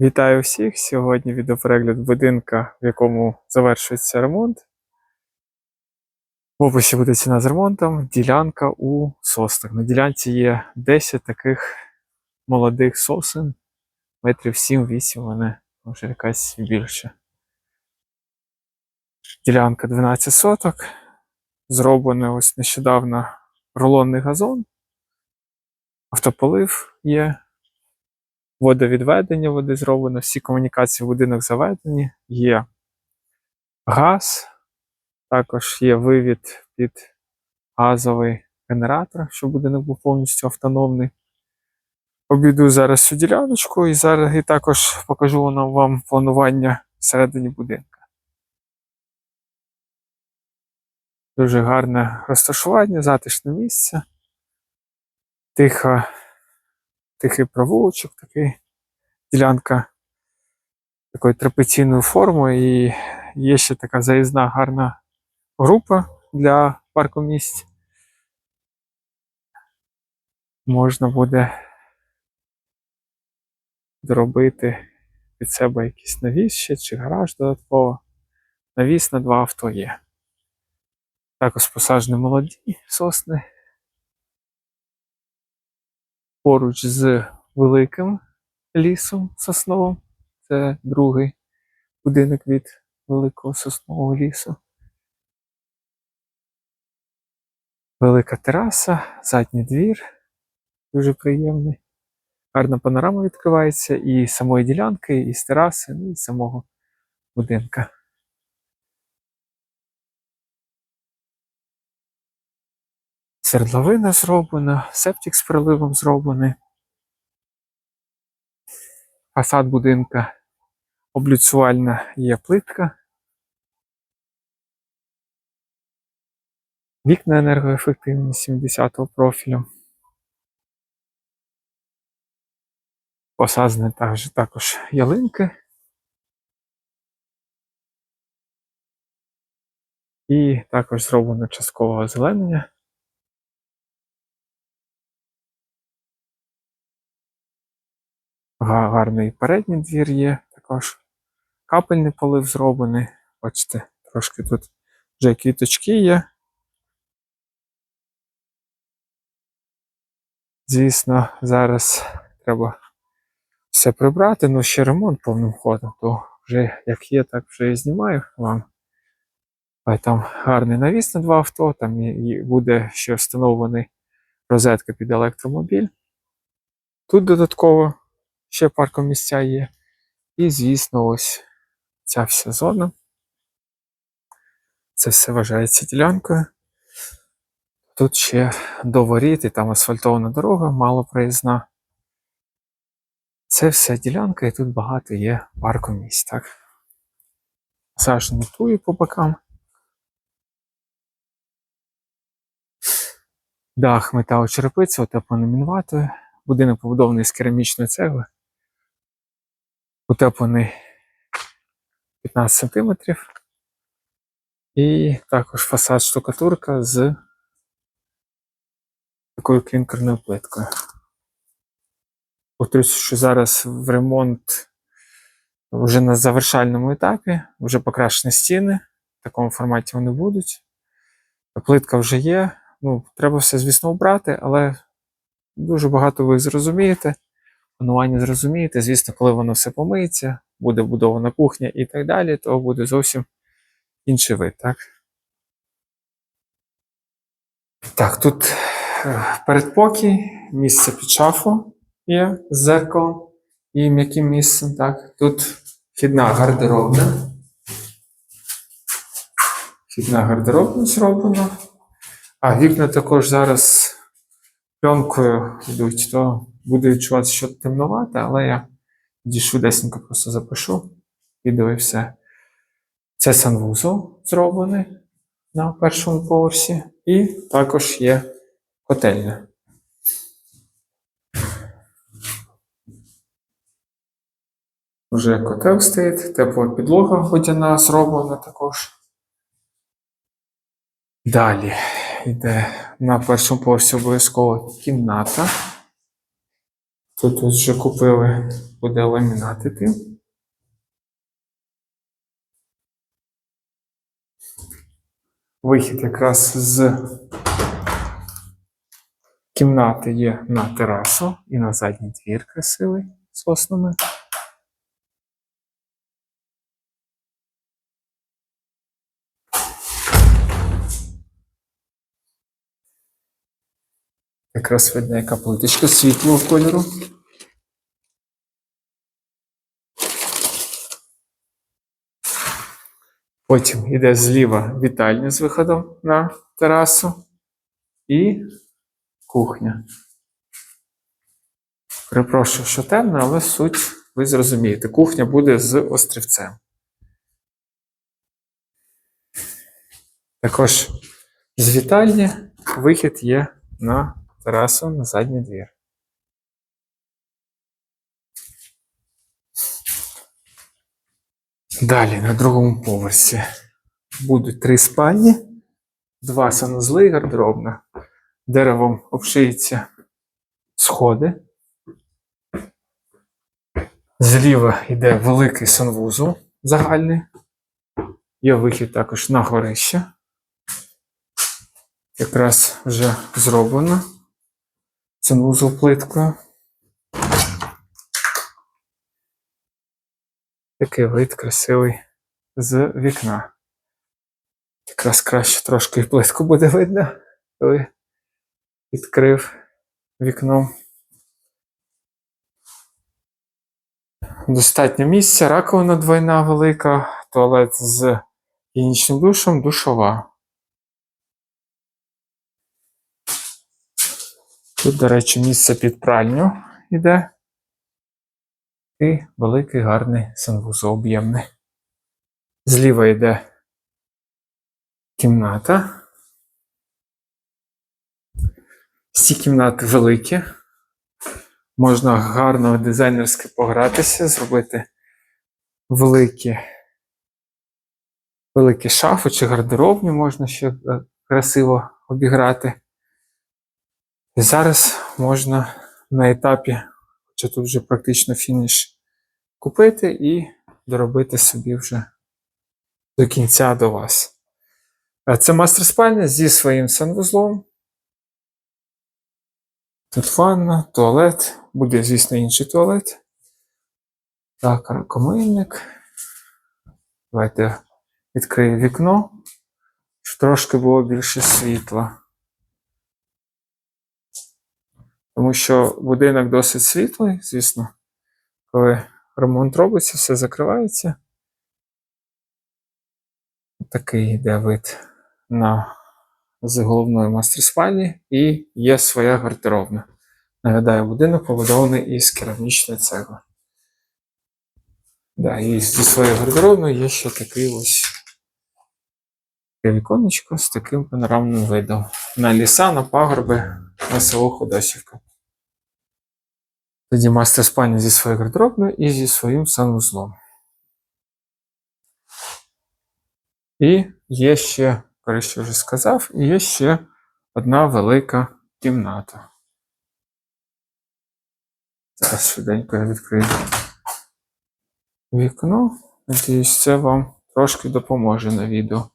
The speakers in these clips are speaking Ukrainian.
Вітаю всіх! Сьогодні відеоперегляд будинка, в якому завершується ремонт. В описі буде ціна з ремонтом, ділянка у соснах. На ділянці є 10 таких молодих сосен, метрів 7-8, вони може якась більше. Ділянка 12 соток. Зроблений ось нещодавно рулонний газон, автополив є, водовідведення води зроблено, всі комунікації в будинок заведені, є газ, також є вивід під газовий генератор, щоб будинок був повністю автономний. Обійду зараз цю діляночку і зараз і також покажу вам планування всередині будинку. Дуже гарне розташування, затишне місце. Тиха, тихий провулочок такий. Ділянка такої трапеційної форми, і є ще така заїзна гарна група для парку місць. Можна буде зробити під себе якийсь навіс ще чи гараж додатково. Навіс на два авто є. Також посаджені молоді сосни. Поруч з великим лісом сосновим. Це другий будинок від великого соснового лісу. Велика тераса, задній двір. Дуже приємний. Гарна панорама відкривається і самої ділянки, і з тераси, ну і самого будинка. Свердловина зроблена, септик з приливом зроблений. Фасад будинка облюцювальна є плитка. Вікна енергоефективні 70-го профілю. Посаджені також, також ялинки. І також зроблено часткове озеленення. Гарний передній двір є також. Капельний полив зроблений. Бачите, трошки тут вже квіточки є. Звісно, зараз треба все прибрати, ну ще ремонт повним ходом, то вже як є, так вже і знімаю вам. Там гарний навіс на два авто, там і буде ще встановлений розетка під електромобіль. Тут додатково ще паркомісця є. І, звісно, ось ця вся зона. Це все вважається ділянкою. Тут ще до воріт, і там асфальтована дорога, мало проїзна. Це все ділянка, і тут багато є паркомісць, так? Сажені туї по бокам. Дах металочерепиця, утеплений мінватою. Будинок побудований з керамічної цегли. Утеплений 15 см. І також фасад штукатурка з такою клінкерною плиткою. Повторюсь, що зараз в ремонт вже на завершальному етапі, вже покращені стіни, в такому форматі вони будуть. Плитка вже є. Ну, треба все, звісно, обрати, але дуже багато ви зрозумієте. Планування зрозумієте. Звісно, коли воно все помиється, буде будована кухня і так далі, то буде зовсім інший вид, так? Так, тут е, передпокій, місце під шафу є з зеркалом і м'яким місцем. Так, тут вхідна гардеробна. Вхідна гардеробна зроблена. А вікна також зараз пленкою йдуть, то буде відчуватися, що темновато, але я тоді швидесенько просто запишу і все. Це санвузол зроблений на першому поверсі, і також є котельня. Вже котел стоїть, тепла підлога водяна зроблена також. Далі йде на першому поверсі обов'язково кімната. Тут вже купили, буде ламінатити. Вихід якраз з кімнати є на терасу і на задній двір красивий соснами. Якраз видно, яка плиточка світлого кольору. Потім йде зліва вітальня з виходом на терасу і кухня. Перепрошую, що темно, але суть ви зрозумієте. Кухня буде з острівцем. Також з вітальні вихід є на терасу на задній двір. Далі на другому поверсі будуть три спальні, два санузли і гардеробна. Деревом обшиються сходи. Зліва йде великий санвузол загальний. Є вихід також на горище. Якраз вже зроблено. Санвузол плиткою. Такий вид красивий з вікна. Якраз краще трошки і плитку буде видно, коли відкрив вікно. Достатньо місця, раковина двойна велика, туалет з гігієнічним душем, душова. Тут, до речі, місце під пральню йде. І великий гарний санвузол об'ємний. Зліва йде кімната. Ці кімнати великі. Можна гарно дизайнерськи погратися, зробити великі, великі шафи чи гардеробні можна ще е, красиво обіграти. І зараз можна на етапі, хоча тут вже практично фініш, купити і доробити собі вже до кінця до вас. Це мастер спальня зі своїм санвузлом. Тут ванна, туалет, буде, звісно, інший туалет. Так, ракомийник. Давайте відкрию вікно, щоб трошки було більше світла. Тому що будинок досить світлий, звісно, коли ремонт робиться, все закривається. Такий йде вид на з головної мастер спальні і є своя гардеробна. Нагадаю, будинок побудований із керамічної цегли. Да, і зі своєю гардеробною є ще такий ось віконечко з таким панорамним видом. На ліса, на пагорби, на село Ходосівка. Тоді мастер спальня зі своєю гардеробною і зі своїм санвузлом. І є ще, коротше вже сказав, і є ще одна велика кімната. Зараз швиденько я відкрию вікно. Надіюсь, це вам трошки допоможе на відео.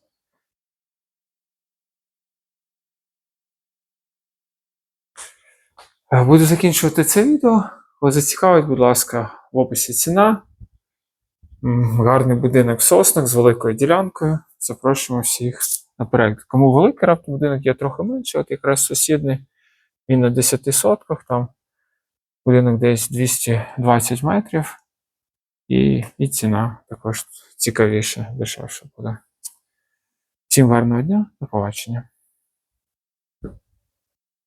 Е, Буду закінчувати це відео. Вас зацікавить, будь ласка, в описі ціна. Гарний будинок в соснах з великою ділянкою. Запрошуємо всіх на перегляд. Кому великий раптом будинок є трохи менше, от якраз сусідний, він на 10 сотках, там будинок десь 220 метрів. І, і ціна також цікавіша, дешевша буде. Всім гарного дня, до побачення.